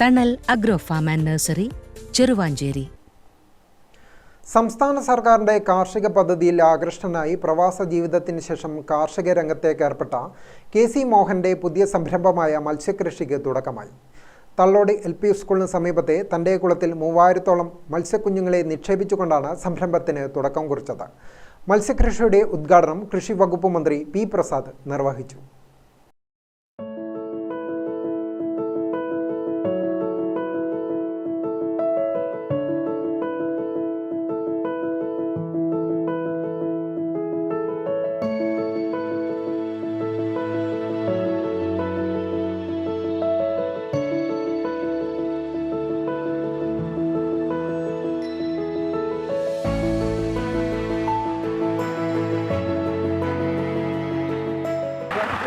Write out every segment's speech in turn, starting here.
Thanal agro farm and nursery Cheruvanchery. സംസ്ഥാന സർക്കാരിന്റെ കാർഷിക പദ്ധതിയിൽ ആകൃഷ്ടനായി പ്രവാസ ജീവിതത്തിന് ശേഷം കാർഷിക രംഗത്തേക്ക് ഏർപ്പെട്ട കെ സി മോഹന്റെ പുതിയ സംരംഭമായ മത്സ്യകൃഷിക്ക് തുടക്കമായി. തള്ളോട് എൽ പി സ്കൂളിന് സമീപത്തെ തന്റെ കുളത്തിൽ മൂവായിരത്തോളം മത്സ്യക്കുഞ്ഞുങ്ങളെ നിക്ഷേപിച്ചുകൊണ്ടാണ് സംരംഭത്തിന് തുടക്കം കുറിച്ചത്. മത്സ്യകൃഷിയുടെ ഉദ്ഘാടനം കൃഷി വകുപ്പ് മന്ത്രി പി പ്രസാദ് നിർവഹിച്ചു.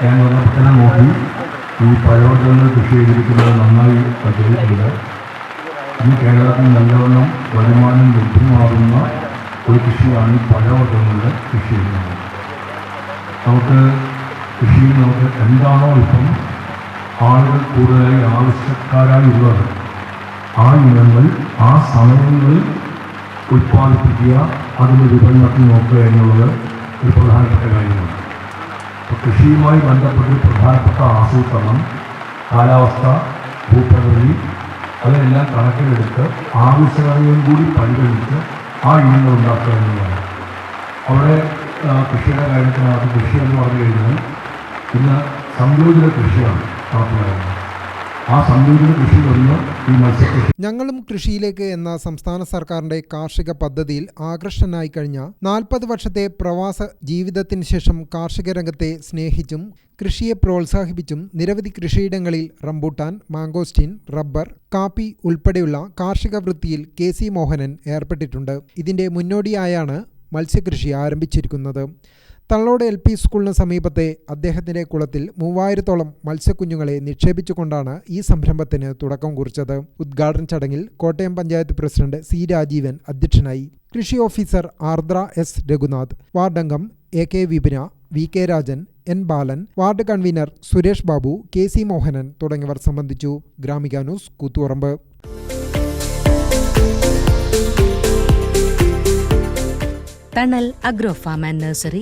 ഞാൻ വന്നപ്പോൾ നോക്കി ഈ പഴവർഗങ്ങൾ കൃഷി ചെയ്തിരിക്കുന്നത് നന്നായി പ്രചരിച്ചില്ല ഈ കേരളത്തിൽ നല്ലവണ്ണം വരുമാനം ലഭ്യമാകുന്ന ഒരു കൃഷിയാണ് ഈ പഴവർഗങ്ങളുടെ കൃഷി ചെയ്യുന്നത് നമുക്ക് കൃഷിയിൽ നമുക്ക് എന്താണോ ഇപ്പം ആളുകൾ കൂടുതലായി ആവശ്യക്കാരായി ഉള്ളത് ആ ഇനങ്ങൾ ആ സമയങ്ങളിൽ ഉൽപ്പാദിപ്പിക്കുക അതിന്റെ വിപണനത്തിൽ നോക്കുക എന്നുള്ളത് ഒരു പ്രധാനപ്പെട്ട കാര്യമാണ്. കൃഷിയുമായി ബന്ധപ്പെട്ട് പ്രധാനപ്പെട്ട ആസൂത്രണം കാലാവസ്ഥ ഭൂപ്രകൃതി അതെല്ലാം കണക്കിലെടുത്ത് ആവശ്യകതയും കൂടി പരിഗണിച്ച് ആ ഇനങ്ങൾ ഉണ്ടാക്കുക എന്നുള്ളതാണ്. അവിടെ കൃഷിയുടെ കാര്യത്തിനകത്ത് കൃഷി എന്ന് പറഞ്ഞു കഴിഞ്ഞാൽ ഇന്ന് സംയോജിത കൃഷിയാണ് നടത്തുന്നത് ആ ഈ ഞങ്ങളും കൃഷിയിലേക്ക് എന്ന സംസ്ഥാന സർക്കാരിന്റെ കാർഷിക പദ്ധതിയിൽ ആകർഷനായി കഴിഞ്ഞ നാൽപ്പത് വർഷത്തെ പ്രവാസ ജീവിതത്തിന് ശേഷം കാർഷിക രംഗത്തെ സ്നേഹിച്ചും കൃഷിയെ പ്രോത്സാഹിപ്പിച്ചും നിരവധി കൃഷിയിടങ്ങളിൽ റംബൂട്ടാൻ മാങ്കോസ്റ്റീൻ റബ്ബർ കാപ്പി ഉൾപ്പെടെയുള്ള കാർഷിക വൃത്തിയിൽ കെ സി മോഹനൻ ഏർപ്പെട്ടിട്ടുണ്ട്. ഇതിന്റെ മുന്നോടിയായാണ് മത്സ്യകൃഷി ആരംഭിച്ചിരിക്കുന്നത്. തള്ളോട് എൽ പി സ്കൂളിന് സമീപത്തെ അദ്ദേഹത്തിന്റെ കുളത്തിൽ മൂവായിരത്തോളം മത്സ്യക്കുഞ്ഞുങ്ങളെ നിക്ഷേപിച്ചുകൊണ്ടാണ് ഈ സംരംഭത്തിന് തുടക്കം കുറിച്ചത്. ഉദ്ഘാടന ചടങ്ങിൽ കോട്ടയം പഞ്ചായത്ത് പ്രസിഡന്റ് സി രാജീവൻ അധ്യക്ഷനായി കൃഷി officer Ardra S Raghunath വാർഡംഗം A K Vipina V K Rajan N Balan ward convener Suresh Babu K C Mohanan തുടങ്ങിയവർ സംബന്ധിച്ചു. Gramika news Koothuparamba. Thanal agro farm and nursery